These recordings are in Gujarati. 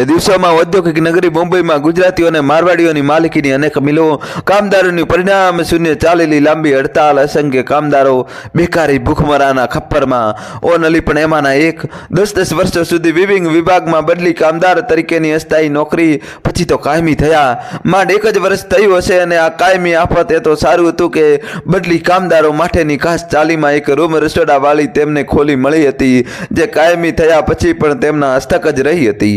એ દિવસોમાં ઔદ્યોગિક નગરી મુંબઈમાં ગુજરાતીઓને, મારવાડીઓની માલિકીની અનેક મિલો, કામદારોની પરિણામ શૂન્ય ચાલેલી લાંબી હડતાલ, અસંખ્ય કામદારો બેકારી ભૂખમરાના ખપ્પરમાં. ઓન અલી પણ એમાંના એક દસ દસ વર્ષો સુધી વિવિંગ વિભાગમાં બદલી કામદાર તરીકેની અસ્થાયી નોકરી પછી તો કાયમી થયા. માંડ એક જ વર્ષ થયું હશે અને આ કાયમી આફત એ તો સારું હતું કે બદલી કામદારો માટેની ખાસ ચાલીમાં એક રૂમ રસોડાવાળી તેમને ખોલી મળી હતી, જે કાયમી થયા પછી પણ તેમના હસ્તક જ રહી હતી.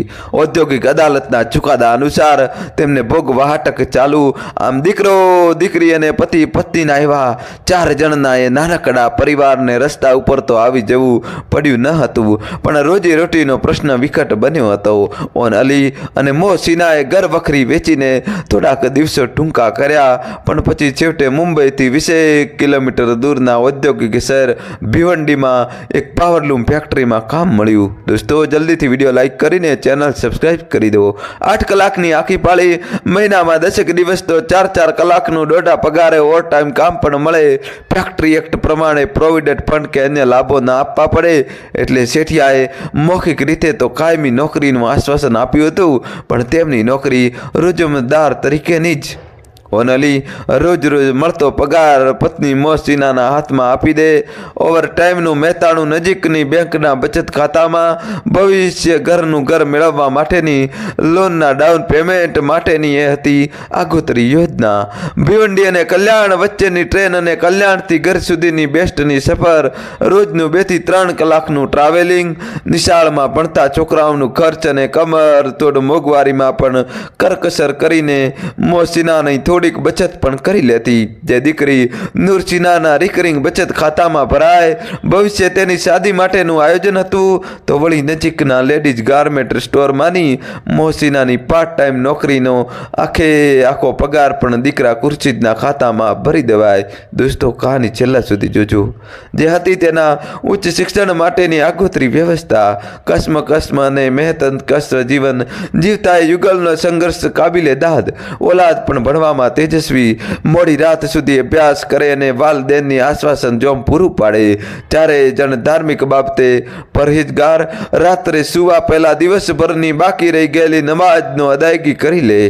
ઔદ્યોગિક અદાલતના ચુકાદા અનુસાર તેમને ભોગ વાહટક ચાલુ. આમ દીકરો, દીકરી અને પતિ પત્નીના એવા ચાર જણના એ નાનકડા પરિવારને રસ્તા ઉપર તો આવી જવું પડ્યું ન હતું. પણ રોજી રોટીનો પ્રશ્ન વિકટ બન્યો હતો. ઓન અલી અને મોહસિનાએ ઘર વખરી વેચીને થોડાક દિવસો ટૂંકા કર્યા. પણ પછી છેવટે મુંબઈથી વીસેક કિલોમીટર દૂરના ઔદ્યોગિક શહેર ભિવંડીમાં એક પાવરલૂમ ફેક્ટરીમાં કામ મળ્યું. દોસ્તો, જલ્દીથી વીડિયો લાઇક કરીને ચેનલ સબસ્ક્રાઇબ કરી દો આઠ કલાકની આખી પાળી મહિનામાં દસેક દિવસ તો ચાર ચાર કલાકનું દોઢા પગારે ઓવર ટાઈમ કામ પણ મળે. ફેક્ટરી એક્ટ પ્રમાણે પ્રોવિડન્ટ ફંડ કે અન્ય લાભો ના આપવા પડે. એટલે શેઠિયાએ મૌખિક રીતે તો કાયમી નોકરીનું આશ્વાસન આપ્યું હતું, પણ તેમની નોકરી રોજમદાર તરીકેની જ. ઓનલી રોજ રોજ મળતો પગાર પત્ની મોસીનાના હાથમાં આપી દે. ઓવર ટાઈમનું મહેતાણું નજીકની બેંકના બચત ખાતામાં ભવિષ્ય ઘરનું ઘર મેળવવા માટેની લોનના ડાઉન પેમેન્ટ માટેની એ હતી આગોતરી યોજના. ભિવંડી અને કલ્યાણ વચ્ચેની ટ્રેન અને કલ્યાણથી ઘર સુધીની બેસ્ટની સફર. રોજનું બેથી ત્રણ કલાકનું ટ્રાવેલિંગ નિશાળમાં ભણતા છોકરાઓનું ખર્ચ અને કમર તોડ મોંઘવારીમાં પણ કરકસર કરીને મોસીનાની થોડીક બચત પણ કરી લેતી, જે દીકરી નૂરસિનાના રિકરિંગ બચત ખાતામાં ભરાય, ભવિષ્ય તેની શાદી માટેનું આયોજન હતું, તો વળી નજીકના લેડીઝ ગાર્મેન્ટ સ્ટોરમાંની મોહસિનાની પાર્ટ ટાઈમ નોકરીનો આખે આખો પગાર પણ દીકરા ખુરશીદના ખાતામાં ભરી દેવાય. દોસ્તો, કહાની છેલ્લા સુધી જોજો. જે હતી તેના ઉચ્ચ શિક્ષણ માટેની આગોતરી વ્યવસ્થા. કસ્મ કસ્મ અને મહેતન કષ્ટ જીવન જીવતા યુગલનો સંઘર્ષ કાબિલે દાદ. ઓલાદ પણ ભણવામાં તેજસ્વી મોડી રાત સુધી અભ્યાસ કરે અને વાલદેનની આશ્વાસન જોમ પૂરું પાડે, ત્યારે જણ ધાર્મિક બાબતે પરહેજગાર રાત્રે સુવા પહેલા દિવસભરની બાકી રહી ગયેલી નમાજનો અદાયગી કરી લે.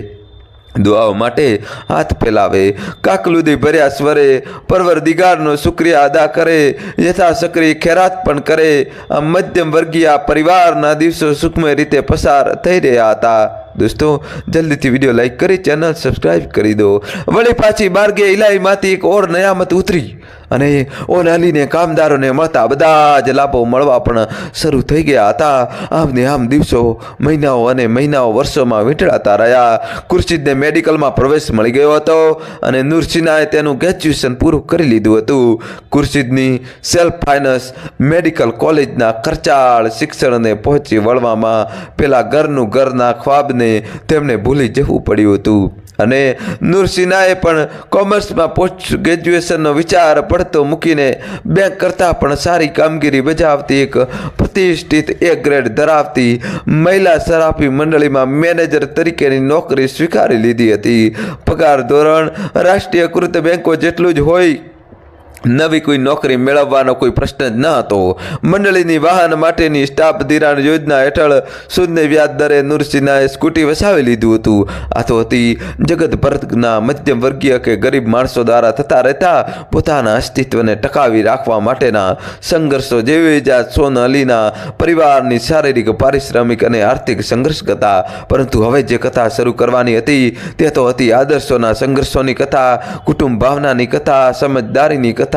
દુઆઓ માટે હાથ ફેલાવે, કાકલુદી ભર્યા સ્વરે પરવરદિગારનો શુક્રિયા અદા કરે યથાસક્રિય ખેરાત પણ કરે. આ મધ્યમ વર્ગીય પરિવારના દિવસો સુખમય રીતે પસાર થઈ રહ્યા હતા. દોસ્તો, જલ્દીથી વીડિયો લાઈક કરી ચેનલ સબસ્ક્રાઇબ કરી દો. વળી પાછી બારગે ઇલાહીમાંથી એક ઓર નયામત ઉતરી અને ઓન અલીને, કામદારોને મળતા બધા જ લાભો મળવા પણ શરૂ થઈ ગયા હતા. આમ ને આમ દિવસો, મહિનાઓ અને મહિનાઓ વર્ષોમાં વીંટળાતા રહ્યા. ખુરશીદને મેડિકલમાં પ્રવેશ મળી ગયો હતો અને નૂરસિનાએ તેનું ગ્રેજ્યુએશન પૂરું કરી લીધું હતું. ખુરશીદની સેલ્ફ ફાઇનાન્સ મેડિકલ કોલેજના ખર્ચાળ શિક્ષણને પહોંચી વળવામાં પેલા ઘરનું ઘરના ખ્વાબને તેમને ભૂલી જવું પડ્યું હતું. અને નૂરસિન્હાએ પણ કોમર્સમાં પોસ્ટ ગ્રેજ્યુએશનનો વિચાર પડતો મૂકીને બેંક કરતાં પણ સારી કામગીરી બજાવતી એક પ્રતિષ્ઠિત એ ગ્રેડ ધરાવતી મહિલા સરાફી મંડળીમાં મેનેજર તરીકેની નોકરી સ્વીકારી લીધી હતી. પગાર ધોરણ રાષ્ટ્રીયકૃત બેંકો જેટલું જ હોય નવી કોઈ નોકરી મેળવવાનો કોઈ પ્રશ્ન જ ન હતો. મંડળીની વાહન માટેની સ્ટાફ ધિરાણ યોજના હેઠળ શૂન્ય વ્યાજ દરે નૂરસિંહાએ સ્કૂટી વસાવી લીધું હતું. આ તો હતી જગત ભરતના મધ્યમ વર્ગીય કે ગરીબ માણસો દ્વારા થતા રહેતા પોતાના અસ્તિત્વને ટકાવી રાખવા માટેના સંઘર્ષો જેવી જ સોન અલીના પરિવારની શારીરિક, પારિશ્રમિક અને આર્થિક સંઘર્ષ કથા પરંતુ હવે જે કથા શરૂ કરવાની હતી તે તો હતી આદર્શોના સંઘર્ષોની કથા, કુટુંબ ભાવનાની કથા, સમજદારીની કથા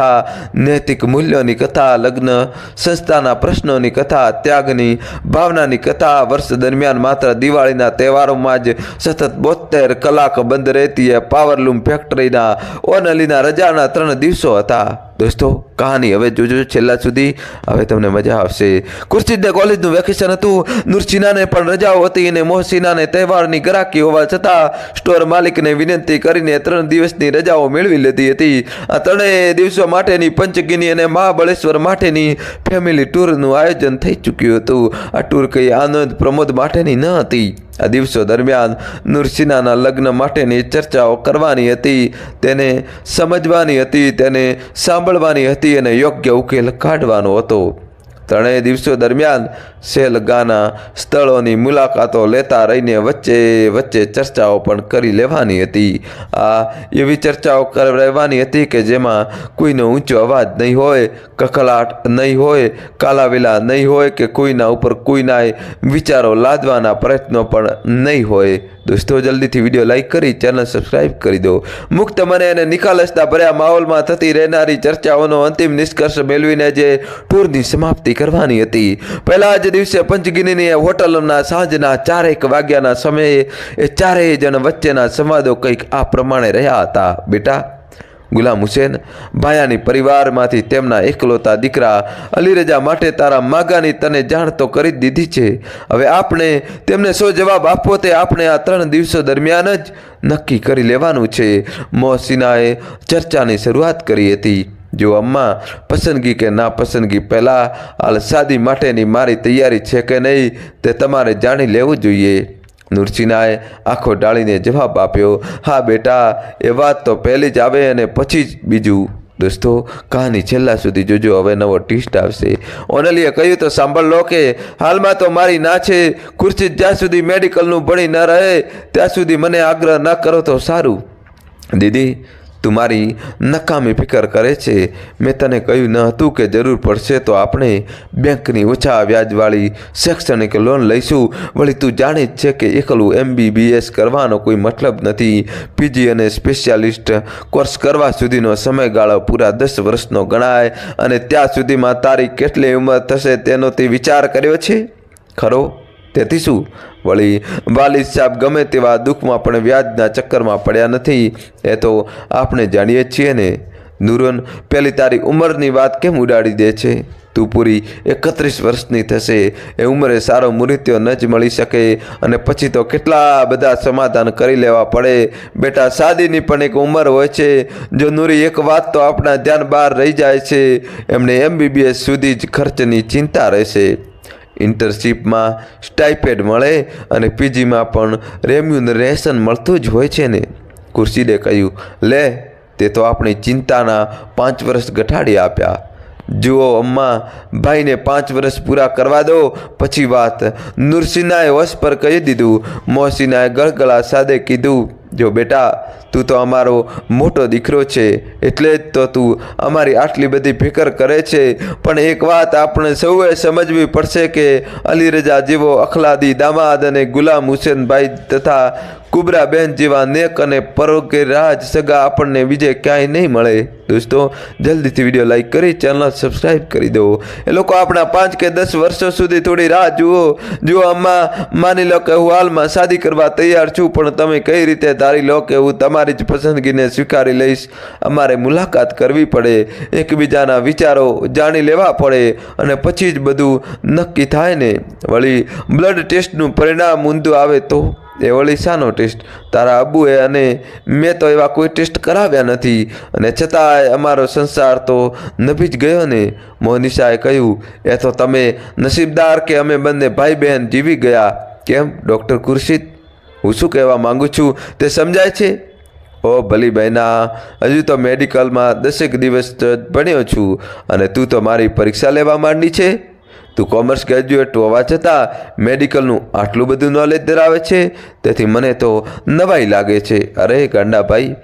નૈતિક મૂલ્યોની કથા, લગ્ન, સંસ્થાના પ્રશ્નોની કથા, ત્યાગની ભાવનાની કથા, વર્ષ દરમિયાન માત્ર દિવાળીના તહેવારોમાં જ સતત બોતેર કલાક બંધ રહેતી પાવરલૂમ ફેક્ટરીના ઓનલીના રજાના ત્રણ દિવસો હતા. દોસ્તો, કહાની હવે જોજો છેલ્લા સુધી. હવે તમને મજા આવશે. ખુરશીદને કોલેજનું વેકેશન હતું. નુરસિનાને પણ રજાઓ હતી અને મોહસિનાને તહેવારની ગરાકી હોવા છતાં સ્ટોર માલિકને વિનંતી કરીને ત્રણ દિવસની રજાઓ મેળવી લીધી હતી. આ ત્રણેય દિવસો માટેની પંચગીની અને મહાબળેશ્વર માટેની ફેમિલી ટૂરનું આયોજન થઈ ચૂક્યું હતું. આ ટૂર કંઈ આનંદ પ્રમોદ માટેની ન હતી. આ દિવસો દરમિયાન નૃસિંહાના લગ્ન માટેની ચર્ચાઓ કરવાની હતી, તેને સમજવાની હતી, તેને સાંભળવાની હતી અને યોગ્ય ઉકેલ કાઢવાનો હતો. ત્રણેય દિવસો દરમિયાન શેલગાના સ્થળોની મુલાકાતો લેતા રહીને વચ્ચે વચ્ચે ચર્ચાઓ પણ કરી લેવાની હતી. આ એવી ચર્ચાઓ કરવાની હતી કે જેમાં કોઈનો ઊંચો અવાજ નહીં હોય કખલાટ નહીં હોય, કાલાવેલા નહીં હોય કે કોઈના ઉપર કોઈના વિચારો લાદવાના પ્રયત્નો પણ નહીં હોય. દોસ્તો, જલ્દીથી વીડિયો લાઈક કરી, ચેનલ સબસ્ક્રાઇબ કરી દો. મુક્ત મને અને નિખાલસતા ભર્યા માહોલમાં થતી રહેનારી ચર્ચાઓનો અંતિમ નિષ્કર્ષ મેળવીને જે ટૂરની સમાપ્તિ કરવાની હતી. પહેલા જ દિવસે પંચગીની હોટલના સાંજના ચારેક વાગ્યાના સમયે એ ચારેય જણ વચ્ચેના સંવાદો કંઈક આ પ્રમાણે રહ્યા હતા. બેટા, ગુલામ હુસેન, ભાયાની પરિવારમાંથી તેમના એકલોતા દીકરા અલીરજા માટે તારા માગાની તને જાણ તો કરી જ દીધી છે. હવે આપણે તેમને સો જવાબ આપવો તે આપણે આ ત્રણ દિવસો દરમિયાન જ નક્કી કરી લેવાનું છે. મોહસિનાએ ચર્ચાની શરૂઆત કરી હતી. જો અમ્મા પસંદગી કે ના પસંદગી પહેલાં હાલ શાદી માટેની મારી તૈયારી છે કે નહીં તે તમારે જાણી લેવું જોઈએ. નુરસિનાએ આંખો ડાળીને જવાબ આપ્યો, હા બેટા, એ વાત તો પહેલી જ આવે અને પછી જ બીજું. દોસ્તો કહાની છેલ્લા સુધી જોજો, હવે નવો ટ્વિસ્ટ આવશે. ઓનલીએ કહ્યું તો સાંભળ કે હાલમાં તો મારી ના છે, ખુરશી જ્યાં સુધી મેડિકલનું ભણી ન રહે, ત્યાં સુધી મને આગ્રહ ન કરો તો સારું. દીદી તું મારી નકામી ફિકર કરે છે. મેં તને કહ્યું ન હતું કે જરૂર પડશે તો આપણે બેંકની ઓછા વ્યાજવાળી શૈક્ષણિક લોન લઈશું. વળી તું જાણે જ છે કે એકલું એમબીબીએસ કરવાનો કોઈ મતલબ નથી. પીજી અને સ્પેશિયાલિસ્ટ કોર્સ કરવા સુધીનો સમયગાળો પૂરા દસ વર્ષનો ગણાય અને ત્યાં સુધીમાં તારી કેટલી ઉંમર થશે તેનો તે વિચાર કર્યો છે? ખરો? તેથી શું? વળી વાલિદ સાહેબ ગમે તેવા દુઃખમાં પણ વ્યાજના ચક્કરમાં પડ્યા નથી. એ તો આપણે જાણીએ છીએ ને. નૂરન, પેલી તારી ઉંમરની વાત કેમ ઉડાડી દે છે? તું પૂરી એકત્રીસ વર્ષની થશે. એ ઉંમરે સારો મૃત્યુ ન જ મળી શકે અને પછી તો કેટલા બધા સમાધાન કરી લેવા પડે. બેટા શાદીની પણ એક ઉંમર હોય છે. જો નૂરી એક વાત તો આપણા ધ્યાન બહાર રહી જાય છે. એમને એમબીબીએસ સુધી જ ખર્ચની ચિંતા રહેશે. ઇન્ટર્નશીપમાં સ્ટાઇપેડ મળે અને પીજીમાં પણ રેમ્યુનરેશન મળતું જ હોય છે ને. ખુરશીદે કહ્યું, લે, તે તો આપણી ચિંતાના પાંચ વર્ષ ઘટાડી આપ્યા. જુઓ અમ્મા, ભાઈને પાંચ વર્ષ પૂરા કરવા દો, પછી વાત. નુરસિનાએ વશ પર કહી દીધું. મોહસિનાએ ગળગળા સાદે કીધું જો બેટા, તું તો અમારો મોટો દીકરો છે, એટલે જ તો તું અમારી આટલી બધી ફિકર કરે છે. પણ એક વાત આપણે સૌએ સમજવી પડશે કે અલી રજા જેવો અખલાદી દામાદ અને ગુલામ હુસેનભાઈ તથા કુબરાબહેન જેવા નેક અને પરોગરાજ સગા આપણને બીજે ક્યાંય નહીં મળે. દોસ્તો, જલ્દીથી વીડિયો લાઇક કરી ચેનલ સબસ્ક્રાઈબ કરી દો. એ લોકો આપણા પાંચ કે દસ વર્ષો સુધી થોડી રાહ જુઓ. જુઓ આમાં માની લો કે હું હાલમાં શાદી કરવા તૈયાર છું, પણ તમે કઈ રીતે ધારી લો કે હું તમારી જ પસંદગીને સ્વીકારી લઈશ. અમારે મુલાકાત કરવી પડે. એકબીજાના વિચારો જાણી લેવા પડે અને પછી જ બધું નક્કી થાય ને. વળી બ્લડ ટેસ્ટનું પરિણામ ઊંધું આવે તો? એ વળી શાનો ટેસ્ટ? તારા અબુએ અને મેં તો એવા કોઈ ટેસ્ટ કરાવ્યા નથી. અને છતાંય અમારો સંસાર તો નભી જ ગયો ને. મોનિશાએ કહ્યું, એ તો તમે નસીબદાર કે અમે બંને ભાઈ બહેન જીવી ગયા. કેમ? ડૉક્ટર ખુરશીદ હું શું કહેવા માંગુ છું તે સમજાય છે? ઓ ભલી બહેના, હજુ તો મેડિકલમાં દસેક દિવસ ભણ્યો છું અને તું તો મારી પરીક્ષા લેવા માંડી છે? તું કોમર્સ ગ્રેજ્યુએટ હોવા છતાં મેડિકલનું આટલું બધું નોલેજ ધરાવે છે? તેથી મને તો નવાઈ લાગે છે. અરે ગાંડાભાઈ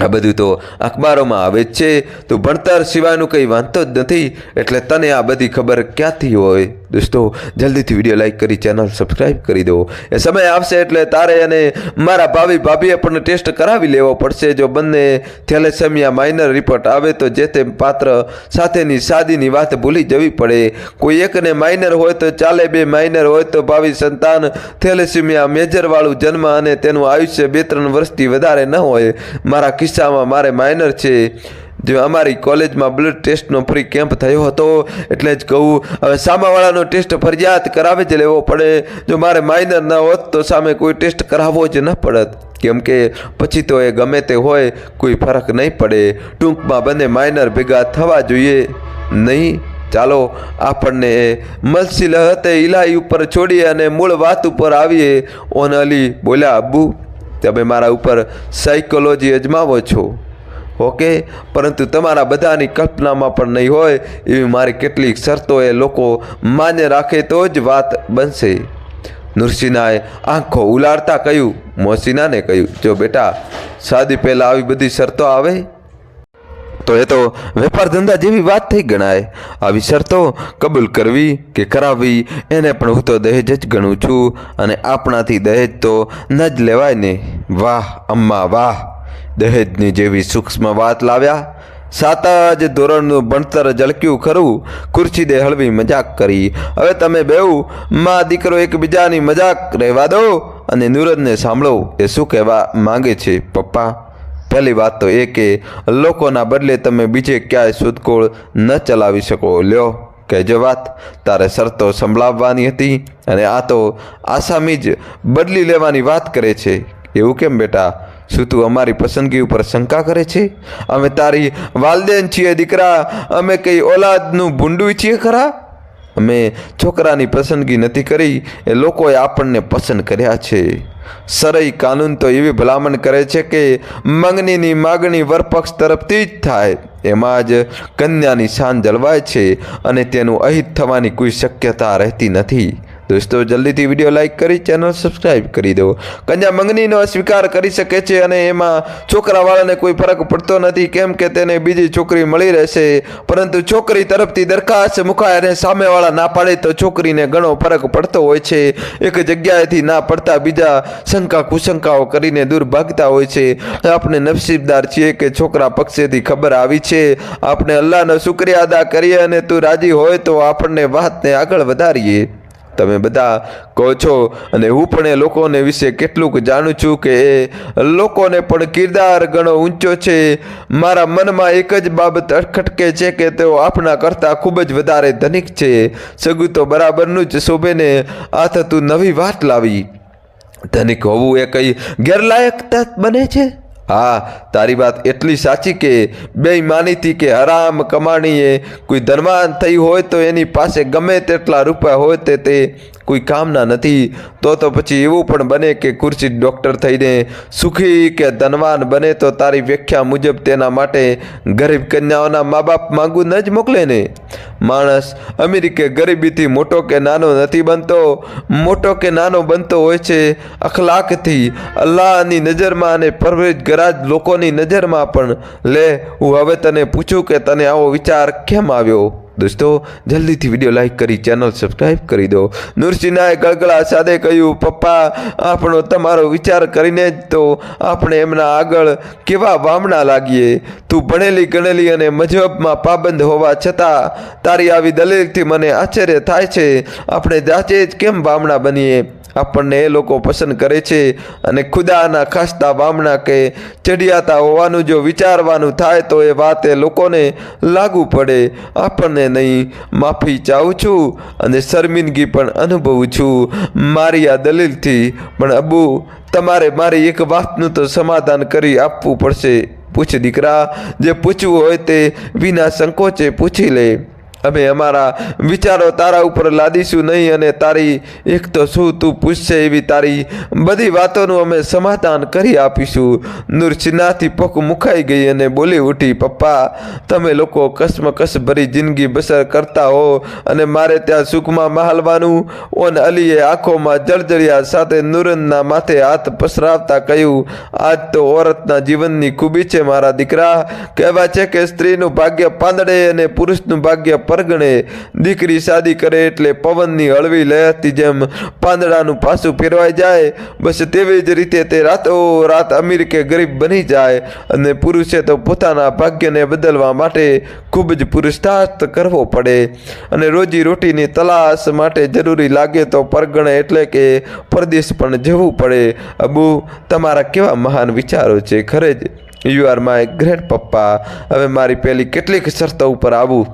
આ બધું તો અખબારોમાં આવે જ છે. તું ભણતર સિવાયનું કંઈ વાંધતો જ નથી. એટલે તને આ બધી ખબર ક્યાંથી હોય? દોસ્તો, જલ્દીથી વીડિયો લાઇક કરી ચેનલ સબસ્ક્રાઈબ કરી દો. એ સમય આવશે એટલે તારે અને મારા ભાવિ ભાભીએ પણ ટેસ્ટ કરાવી લેવો પડશે. જો બંને થેલેસેમિયા માઇનર રિપોર્ટ આવે તો જે તે પાત્ર સાથેની શાદીની વાત ભૂલી જવી પડે. કોઈ એકને માઇનર હોય તો ચાલે, બે માઇનર હોય તો ભાવિ સંતાન થેલેસેમિયા મેજરવાળું જન્મ અને તેનું આયુષ્ય બે ત્રણ વર્ષથી વધારે ન હોય. મારા કિસ્સામાં મારે માઇનર છે. જો અમારી કોલેજમાં બ્લડ ટેસ્ટનો ફ્રી કેમ્પ થયો હતો, એટલે જ કહું, હવે સામાવાળાનો ટેસ્ટ ફરજિયાત કરાવે જ લેવો પડે. જો મારે માઇનર ન હોત તો સામે કોઈ ટેસ્ટ કરાવવો જ ન પડત. કેમ કે પછી તો એ ગમે તે હોય, કોઈ ફરક નહીં પડે. ટૂંકમાં બંને માઇનર ભેગા થવા જોઈએ. નહીં, ચાલો, આપણને મલસી લહતે ઇલાહી ઉપર છોડીએ અને મૂળ વાત ઉપર આવીએ. ઓન અલી બોલ્યા, અબ્બુ, તમે મારા ઉપર સાયકોલોજી અજમાવો છો. ઓકે? પરંતુ તમારા બધાની કલ્પનામાં પણ નહીં હોય એવી મારી કેટલીક શરતો એ લોકો માન્ય રાખે તો જ વાત બનશે. નૃસિંહાએ આંખો ઉલાડતા કહ્યું, મોસીનાને કહ્યું, જો બેટા શાદી પહેલાં આવી બધી શરતો આવે? તો એ તો વેપાર ધંધા જેવી વાત થઈ ગણાય. આવી શરતો કબૂલ કરવી કે કરાવવી, એને પણ હું તો દહેજ જ ગણું છું અને આપણાથી દહેજ તો ન જ લેવાય ને. વાહ, અમ્મા, વાહ! દહેજની જેવી સૂક્ષ્મ વાત લાવ્યા. સાતા જ ધોરણનું ભણતર ઝળક્યું ખરું. ખુરશી દે હળવી મજાક કરી. હવે તમે બેઉ, માં દીકરો એકબીજાની મજાક રહેવા દો. અને નુરજને સાંભળો, એ શું કહેવા માંગે છે, પપ્પા? પહેલી વાત તો એ કે, લોકોના બદલે તમે બીજે ક્યાંય શોધખોળ ન ચલાવી શકો. લ્યો, કહેજો વાત. તારે શરતો સંભળાવવાની હતી અને આ તો આસામી જ બદલી લેવાની વાત કરે છે. એવું કેમ બેટા? શું તું અમારી પસંદગી ઉપર શંકા કરે છે? અમે તારી વાલદેન છીએ, દીકરા. અમે કંઈ ઓલાદનું ભૂંડું છીએ, ખરા? અમે છોકરાની પસંદગી નથી કરી, એ લોકોએ આપણને પસંદ કર્યા છે. સરઈ કાનૂન તો એવી ભલામણ કરે છે કે મંગનીની માગણી વરપક્ષ તરફથી જ થાય. એમાં જ કન્યાની શાન જળવાય છે અને તેનું અહિત થવાની કોઈ શક્યતા રહેતી નથી. દોસ્તો, જલ્દીથી વીડિયો લાઇક કરી, ચેનલ સબસ્ક્રાઈબ કરી દો. કન્યા મંગનીનો અસ્વીકાર કરી શકે છે અને એમાં છોકરાવાળાને કોઈ ફરક પડતો નથી, કેમ કે તેને બીજી છોકરી મળી રહેશે. પરંતુ છોકરી તરફથી દરખાસ્ત મુકાય અને સામેવાળા ના પાડે તો છોકરીને ઘણો ફરક પડતો હોય છે. એક જગ્યાએથી ના પડતા બીજા શંકા કુશંકાઓ કરીને દૂર ભાગતા હોય છે. આપણે નસીબદાર છીએ કે છોકરા પક્ષેથી ખબર આવી છે. આપણે અલ્લાહનો શુક્રિયા અદા કરીએ અને તું રાજી હોય તો આપણને વાતને આગળ વધારીએ. તમે બધા કહો છો. અને હું પણ એ લોકોને વિશે કેટલુંક જાણું છું કે એ લોકોને પણ કિરદાર ઘણો ઊંચો છે. મારા મનમાં એક જ બાબત અટખટકે છે કે તેઓ આપણા કરતાં ખૂબ જ વધારે ધનિક છે. સગું તો બરાબરનું જ શોભેને આ થતું નવી વાત લાવી. ધનિક હોવું એ કઈ ગેરલાયકતા બને છે? હા, તારી વાત એટલી સાચી કે બેઈમાનીથી કે હરામ કમાણીએ કોઈ ધનવાન થઈ હોય તો એની પાસે ગમે તેટલા રૂપિયા હોય તે તે કોઈ કામના નથી, તો તો પછી એવું પણ બને કે ખુરશી ડૉક્ટર થઈને સુખી કે ધનવાન બને તો તારી વ્યાખ્યા મુજબ તેના માટે ગરીબ કન્યાઓના મા બાપ માંગુ ન જ મોકલે ને. માણસ અમેરિકે ગરીબીથી મોટો કે નાનો નથી બનતો, મોટો કે નાનો બનતો હોય છે, અખલાકથી અલ્લાહની નજરમાં અને પરવેજગરાજ લોકોની નજરમાં પણ. લે, હું હવે તને પૂછું કે તને આવો વિચાર કેમ આવ્યો? દોસ્તો, જલ્દીથી વીડિયો લાઇક કરી, ચેનલ સબસ્ક્રાઈબ કરી દો. નૂરસિંહાએ ગળગળા સાથે કહ્યું, પપ્પા, આપણો તમારો વિચાર કરીને જ તો આપણે એમના આગળ કેવા વામણા લાગીએ. તું ભણેલી, ગણેલી અને મજહબમાં પાબંદ હોવા છતાં તારી આવી દલીલથી મને આશ્ચર્ય થાય છે. આપણે જાતે જ કેમ વામણા બનીએ? આપણને એ લોકો પસંદ કરે છે અને ખુદાના ખાસતા બામણા કે ચઢિયાતા હોવાનું જો વિચારવાનું થાય તો એ વાત એ લોકોને લાગુ પડે. આપણને નહીં, માફી ચાહું છું અને શર્મિંદગી પણ અનુભવું છું. મારી આ દલીલથી પણ અબુ, તમારે મારી એક વાતનું તો સમાધાન કરી આપવું પડશે. પૂછ દીકરા, જે પૂછવું હોય તે વિના સંકોચે પૂછી લે. અમે અમારા વિચારો તારા ઉપર લાદીશું નહીં અને તારી એક તો શું તું પૂછશે એવી તારી બધી વાતોનું અમે સમાધાન કરી આપીશું. નૂરસિન્હાથી પગ મુખાઈ ગઈ અને બોલી ઉઠી, પપ્પા, તમે લોકો કસમકસ ભરી જિંદગી બસર કરતા હો અને મારે ત્યાં સુખમાં મહાલવાનું ઓન અલીએ આંખોમાં જળજળિયા સાથે નૂરનના માથે હાથ પસરાવતા કહ્યું, આજ તો ઓરતના જીવનની ખૂબી છે મારા દીકરા. કહેવા છે કે સ્ત્રીનું ભાગ્ય પાંદડે અને પુરુષનું ભાગ્ય પરગણે દીકરી શાદી કરે એટલે પવનની હળવી લહેરથી જેમ પાંદડાનું પાસું ફેરવાઈ જાય, બસ તેવી જ રીતે તે રાતો રાત અમીર કે ગરીબ બની જાય અને પુરુષે તો પોતાના ભાગ્યને બદલવા માટે ખૂબ જ પુરુષાર્થ કરવો પડે. અને રોજી રોટીની તલાશ માટે જરૂરી લાગે તો પરગણે એટલે કે પરદેશ પણ જવું પડે. અબુ, તમારા કેવા મહાન વિચારો છે? ખરે જ યુ આર માય ગ્રેટ પપ્પા હવે મારી પહેલી કેટલીક શરતો ઉપર આવું.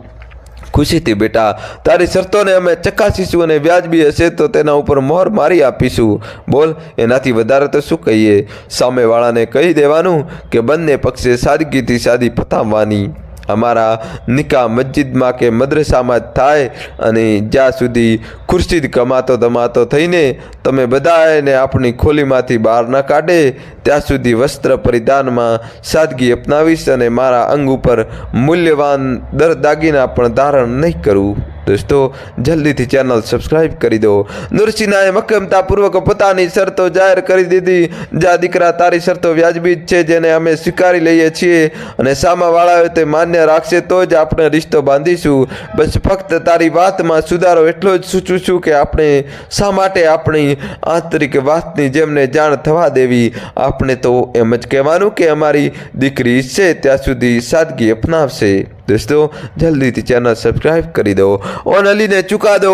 ખુશીથી બેટા, તારી શરતોને અમે ચકાસીશું અને વ્યાજબી હશે તો તેના ઉપર મોહર મારી આપીશું. બોલ, એનાથી વધારે તો શું કહીએ? સામેવાળાને કહી દેવાનું કે બંને પક્ષે સાદગીથી સાદી પતાવવાની અમારા નિકાહ મસ્જિદમાં કે મદ્રસામાં જ થાય અને જ્યાં સુધી ખુરશીદ કમાતો ધમાતો થઈને તમે બધાને આપણી ખોલીમાંથી બહાર ન કાઢે, ત્યાં સુધી વસ્ત્ર પરિધાનમાં સાદગી અપનાવીશ અને મારા અંગ ઉપર મૂલ્યવાન દર દાગીના પણ ધારણ નહીં કરું. દોસ્તો, જલ્દીથી ચેનલ સબસ્ક્રાઇબ કરી દો. નુરસિનાએ મક્કમતાપૂર્વક પોતાની શરતો જાહેર કરી દીધી. જા દીકરા, તારી શરતો વ્યાજબી છે, જેને અમે સ્વીકારી લઈએ છીએ. અને સામાવાળાએ તે માન્ય રાખશે તો જ આપણે રિશ્તો બાંધીશું. બસ ફક્ત તારી વાતમાં સુધારો એટલો જ સૂચું છું કે આપણે શા માટે આપણી આંતરિક વાતની જેમને જાણ થવા દેવી? આપણે તો એમ જ કહેવાનું કે અમારી દીકરી છે, ત્યાં સુધી સાદગી અપનાવશે. દોસ્તો જલ્દીથી ચેનલ સબસ્ક્રાઈબ કરી દો ઓન અલીને ચુકાદો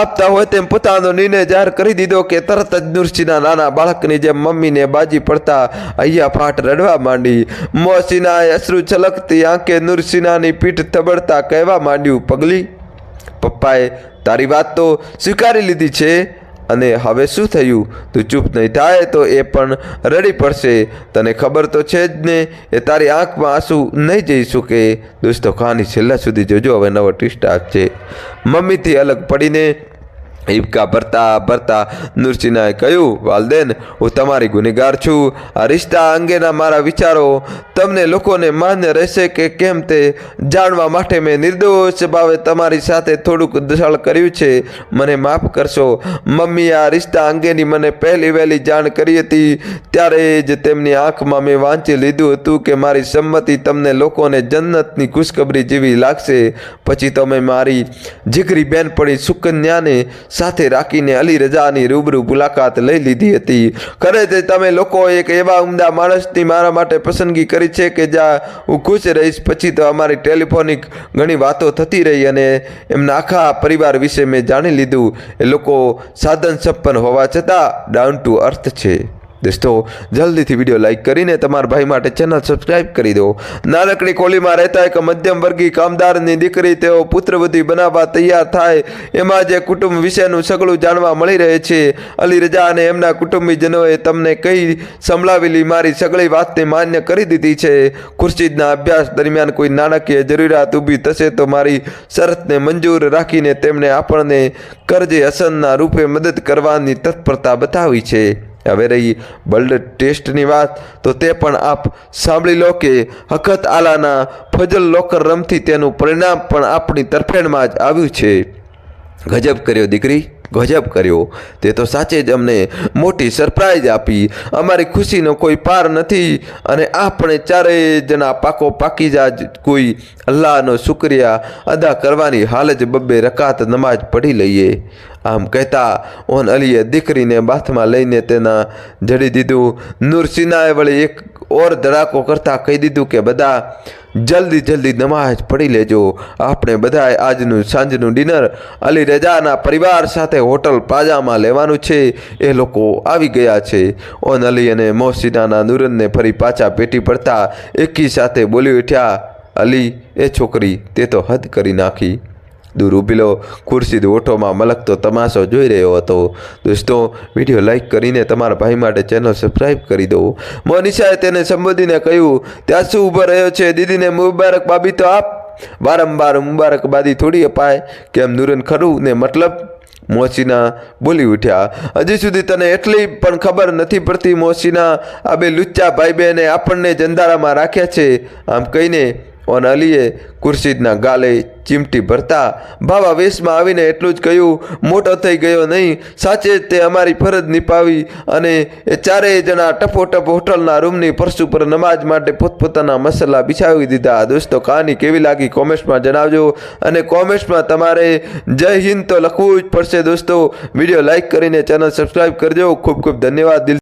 આપતા હોય તેમ પોતાનો નિર્ણય જાહેર કરી દીધો કે તરત જ નુરસિંહના નાના બાળકની જેમ મમ્મીને બાજી પડતા અહીંયા ફાટ રડવા માંડી. મોસીનાએ અશ્રુ છલકતી આંખે નુરસિંહાની પીઠ થબડતા કહેવા માંડ્યું, પગલી, પપ્પાએ તારી વાત તો સ્વીકારી લીધી છે. અને હવે શું થયું? તું ચૂપ નહીં થાય તો એ પણ રડી પડશે. તને ખબર તો છે જ ને, એ તારી આંખમાં આંસુ નહીં જઈ શકે. દોસ્તો કહાની છેલ્લા સુધી જોજો, હવે નવો ટ્વિસ્ટ છે મમ્મીથી અલગ પડીને હિબકા ભરતા ભરતા નુરસિનાએ કહ્યું, વાલદેન, હું તમારી ગુનેગાર છું. આ રિશ્તા અંગેના મારા વિચારો તમને લોકોને માન્ય રહેશે કે કેમ તે જાણવા માટે મેં નિર્દોષ ભાવે તમારી સાથે થોડુંક દસળ કર્યું છે. મને માફ કરશો. મમ્મીએ આ રિશ્તા અંગેની મને પહેલી વહેલી જાણ કરી હતી. ત્યારે જ તેમની આંખમાં મેં વાંચી લીધું હતું કે મારી સંમતિ તમને લોકોને જન્નતની ખુશખબરી જેવી લાગશે. પછી તમે મારી જીગરી બેનપણી સુકન્યાને સાથે રાખીને અલી રજાની રૂબરૂ મુલાકાત લઈ લીધી હતી. ખરે તે તમે લોકો એક એવા ઉમદા માણસની મારા માટે પસંદગી કરી છે કે જ્યાં હું ખુશ રહીશ. પછી તો અમારી ટેલિફોનિક ઘણી વાતો થતી રહી અને એમના આખા પરિવાર વિશે મેં જાણી લીધું. એ લોકો સાધન સંપન્ન હોવા છતાં ડાઉન ટુ અર્થ છે. દોસ્તો જલ્દીથી વીડિયો લાઇક કરીને તમારા ભાઈ માટે ચેનલ સબસ્ક્રાઇબ કરી દો. નાનકડી કોલીમાં રહેતા એક મધ્યમ વર્ગીય કામદારની દીકરી તેઓ પુત્રવધી બનાવવા તૈયાર થાય. એમાં જે કુટુંબ વિશેનું સગળું જાણવા મળી રહે છે. અલી રજા અને એમના કુટુંબીજનોએ તમને કઈ સંભળાવેલી મારી સગળી વાતને માન્ય કરી દીધી છે? ખુરશીદના અભ્યાસ દરમિયાન કોઈ નાણાકીય જરૂરિયાત ઊભી થશે તો મારી શરતને મંજૂર રાખીને તેમણે આપણને કરજે હસનના રૂપે મદદ કરવાની તત્પરતા બતાવી છે. હવે રહી બલ્ડ ટેસ્ટની વાત. તો તે પણ આપ સાંભળી લો કે હકત આલાના ફજલ લોકર રમથી તેનું પરિણામ પણ આપણી તરફેણમાં જ આવ્યું છે. ગજબ કર્યો દીકરી. ગજબ કર્યો. તે તો સાચે જ અમને મોટી સરપ્રાઈઝ આપી. અમારી ખુશીનો કોઈ પાર નથી અને આપણે ચારેય જણા પાકો પાકીજા જ કોઈ અલ્લાહનો શુક્રિયા અદા કરવાની હાલ જ બબ્બે રકાત નમાજ પઢી લઈએ. આમ કહેતા ઓન અલીએ દીકરીને બાથમાં લઈને તેના જડી દીધું. નૂરસિનાએ વળી એક ઓર ધડાકો કરતાં કહી દીધું કે બધા જલ્દી જલ્દી નમાજ પડી લેજો. આપણે બધાએ આજનું સાંજનું ડિનર અલી રજાના પરિવાર સાથે હોટલ પ્લાઝામાં લેવાનું છે. એ લોકો આવી ગયા છે. ઓન અલી અને મોહસિનાના નુરનને ફરી પાછા પેટી પડતા એકી સાથે બોલી ઉઠ્યા, અલી, એ છોકરી, તે તો હદ કરી નાખી. દૂર ઊભીલો ખુરશીદ ઓઠોમાં મલકતો તમાશો જોઈ રહ્યો હતો. દોસ્તો, વીડિયો લાઈક કરીને તમારા ભાઈ માટે ચેનલ સબસ્ક્રાઈબ કરી દો. મોનિશાએ તેને સંબોધીને કહ્યું, ત્યાં શું ઊભો રહ્યો છે? દીદીને મુબારક બાબી તો આપ. વારંવાર મુબારકબાદી થોડી અપાય. કેમ નુરન ખરું ને મતલબ? મોસીના બોલી ઉઠ્યા, હજી સુધી તને એટલી પણ ખબર નથી પડતી મોસીના આ બે લુચ્ચા ભાઈ બહેને આપણને જંદારામાં રાખ્યા છે. આમ કહીને ઓન અલીએ ખુરશીદના ગાલે ચીમટી ભરતા ભાવા વેશમાં આવીને એટલું જ કહ્યું, મોટો થઈ ગયો નહીં, સાચે જ તે અમારી ફરજ નિભાવી અને એ ચારેય જણા ટપોટપ હોટલના રૂમની પરસુ પર નમાજ માટે પોતપોતાના મસાલા બિછાવી દીધા. દોસ્તો, કહાની કેવી લાગી કોમેન્ટ્સમાં જણાવજો અને કોમેન્ટ્સમાં તમારે જય હિન્દ તો લખવું જ પડશે દોસ્તો. વીડિયો લાઇક કરીને ચેનલ સબસ્ક્રાઈબ કરજો. ખૂબ ખૂબ ધન્યવાદ. દિલ